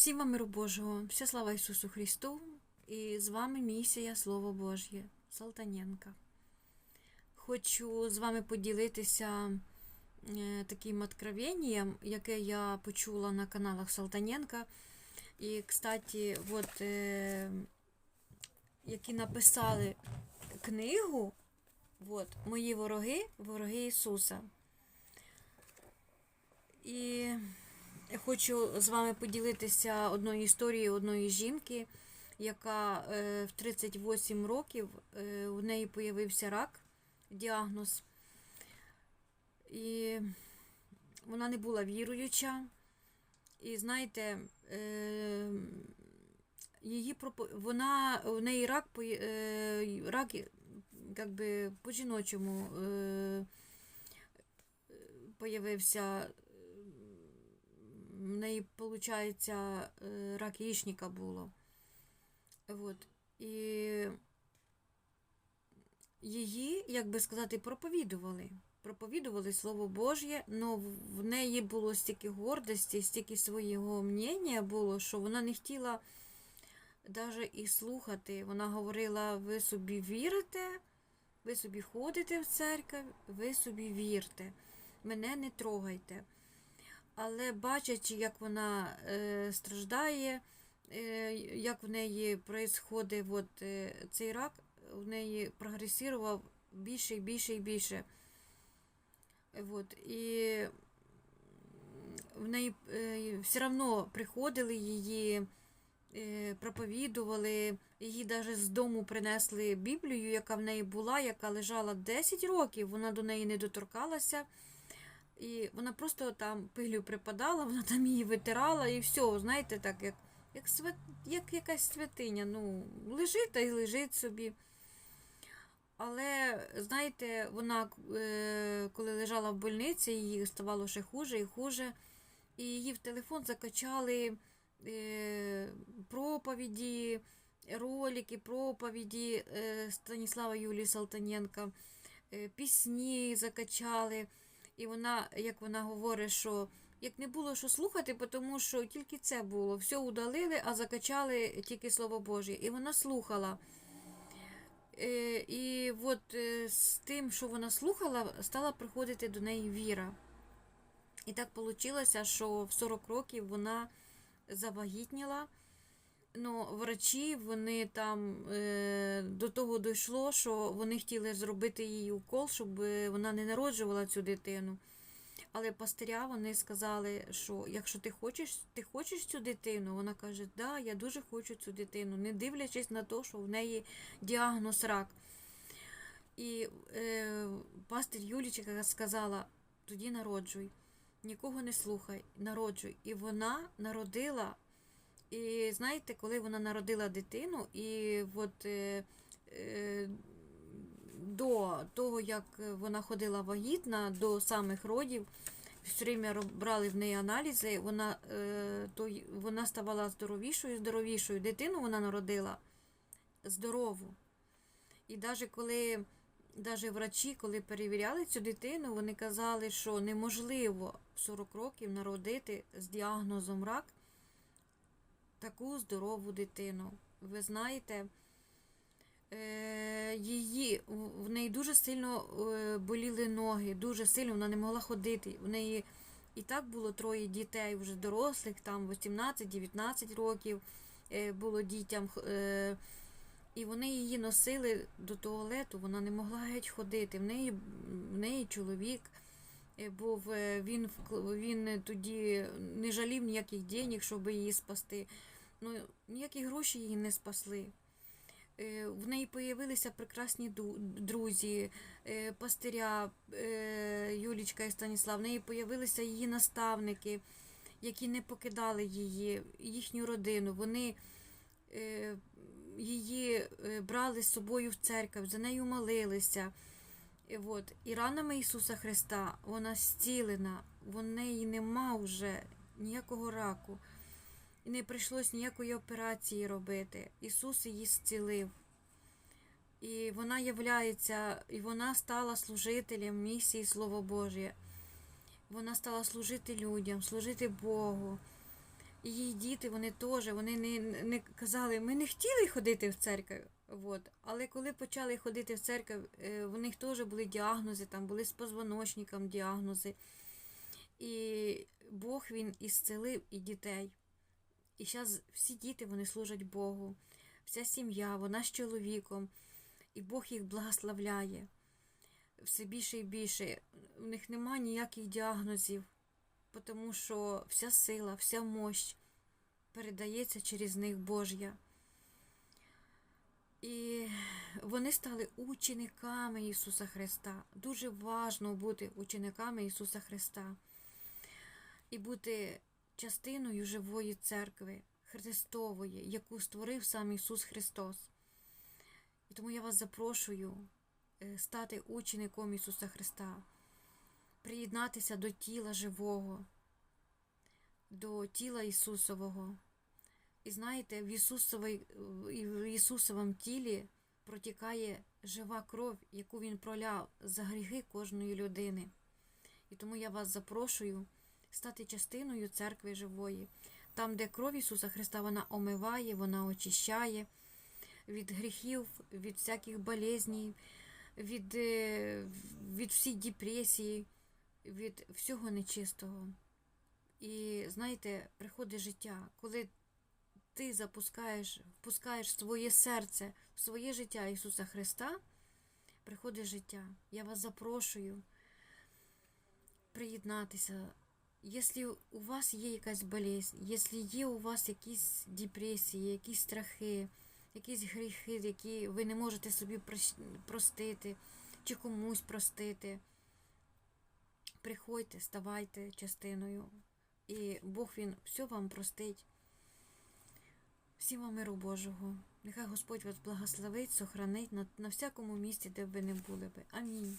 Всім вам миру Божого, вся слава Ісусу Христу, і з вами місія Слово Божє Салтаненка. Хочу з вами поділитися е, таким откровенням, яке я почула на каналах Салтаненка. І, кстати, от, е, які написали книгу, от, Мої вороги, вороги Ісуса. І Хочу з вами поділитися одною історією одної жінки, яка е, в 38 років е, у неї появився рак, діагноз. І вона не була віруюча. І знаєте, е, її вона у неї рак рак, як би по жіночому появився в неї, виходить, рак яєчника було. От. І її, як би сказати, проповідували. Проповідували Слово Божє, але в неї було стільки гордості, стільки свого мнення було, що вона не хотіла навіть і слухати. Вона говорила: ви собі вірите, ви собі ходите в церкву, ви собі вірте, мене не трогайте але бачачи, як вона е, страждає, е, як в неї відбувається от, е, цей рак, в неї прогресував більше і більше і більше. От, і в неї е, все одно приходили її, е, проповідували, її навіть з дому принесли Біблію, яка в неї була, яка лежала 10 років, вона до неї не доторкалася. І вона просто там пилю припадала, вона там її витирала і все, знаєте, так, як як, свят, як якась святиня. Ну, лежить та й лежить собі. Але, знаєте, вона, е, коли лежала в больниці, їй ставало ще хуже і хуже. І її в телефон закачали е, проповіді, ролики, проповіді е, Станіслава Юлії Салтаненка, пісні закачали. І вона, як вона говорить, що як не було що слухати, тому що тільки це було. Все удалили, а закачали тільки Слово Боже. І вона слухала. Е, і от е, з тим, що вона слухала, стала приходити до неї віра. І так вийшло, що в 40 років вона завагітніла. Ну, врачі вони там е, до того дійшло, що вони хотіли зробити їй укол, щоб вона не народжувала цю дитину. Але пастиря вони сказали, що якщо ти хочеш ти хочеш цю дитину, вона каже, да, я дуже хочу цю дитину, не дивлячись на те, що в неї діагноз рак. І е, пастир Юлічка сказала, тоді народжуй, нікого не слухай, народжуй. І вона народила. І знаєте, коли вона народила дитину, і от е, е, до того, як вона ходила вагітна, до самих родів, все время брали в неї аналізи, вона е, то, вона ставала здоровішою, здоровішою. Дитину вона народила здорову. І навіть коли навіть врачі, коли перевіряли цю дитину, вони казали, що неможливо в 40 років народити з діагнозом рак таку здорову дитину. Ви знаєте, е, її, в неї дуже сильно е, боліли ноги, дуже сильно вона не могла ходити. В неї і так було троє дітей, вже дорослих, там 18-19 років е, було дітям. І вони її носили до туалету, вона не могла геть ходити. В неї в неї чоловік був, він він тоді не жалів ніяких денег, щоб її спасти ну, ніякі гроші її не спасли. Е, в неї появилися прекрасні друзі, е, пастиря е, Юлічка і Станіслав, в неї появилися її наставники, які не покидали її, їхню родину. Вони її брали з собою в церкву, за нею молилися. От, і ранами Ісуса Христа вона зцілена, в неї нема вже ніякого раку і не прийшлось ніякої операції робити. Ісус її зцілив. І вона являється, і вона стала служителем місії Слово Божє. Вона стала служити людям, служити Богу. І її діти, вони теж, вони не, не казали, ми не хотіли ходити в церкву. От. Але коли почали ходити в церкву, е, в них теж були діагнози, там були з позвоночником діагнози. І Бог він ісцелив і дітей. І зараз всі діти вони служать Богу, вся сім'я, вона з чоловіком, і Бог їх благословляє все більше і більше. У них нема ніяких діагнозів, тому що вся сила, вся мощь передається через них Божя. І вони стали учениками Ісуса Христа. Дуже важно бути учениками Ісуса Христа і бути частиною живої церкви Христової, яку створив сам Ісус Христос. І тому я вас запрошую е, стати учеником Ісуса Христа, приєднатися до тіла живого, до тіла Ісусового. І знаєте, в, Ісусовій, в Ісусовому тілі протікає жива кров, яку Він проляв за гріхи кожної людини. І тому я вас запрошую стати частиною церкви живої, там, де кров Ісуса Христа вона омиває, вона очищає від гріхів, від всяких болезней, від, е, від всіх депресій, від всього нечистого. І знаєте, приходить життя, коли ти запускаєш, впускаєш своє серце в своє життя Ісуса Христа, приходить життя. Я вас запрошую приєднатися. Якщо у вас є якась болезнь, якщо є у вас якісь депресії, якісь страхи, якісь гріхи, які ви не можете собі простити чи комусь простити, приходьте, ставайте частиною, і Бог Він все вам простить. Всім вам миру Божого. Нехай Господь вас благословить, сохранить на, на всякому місці, де б ви не були би. Амінь.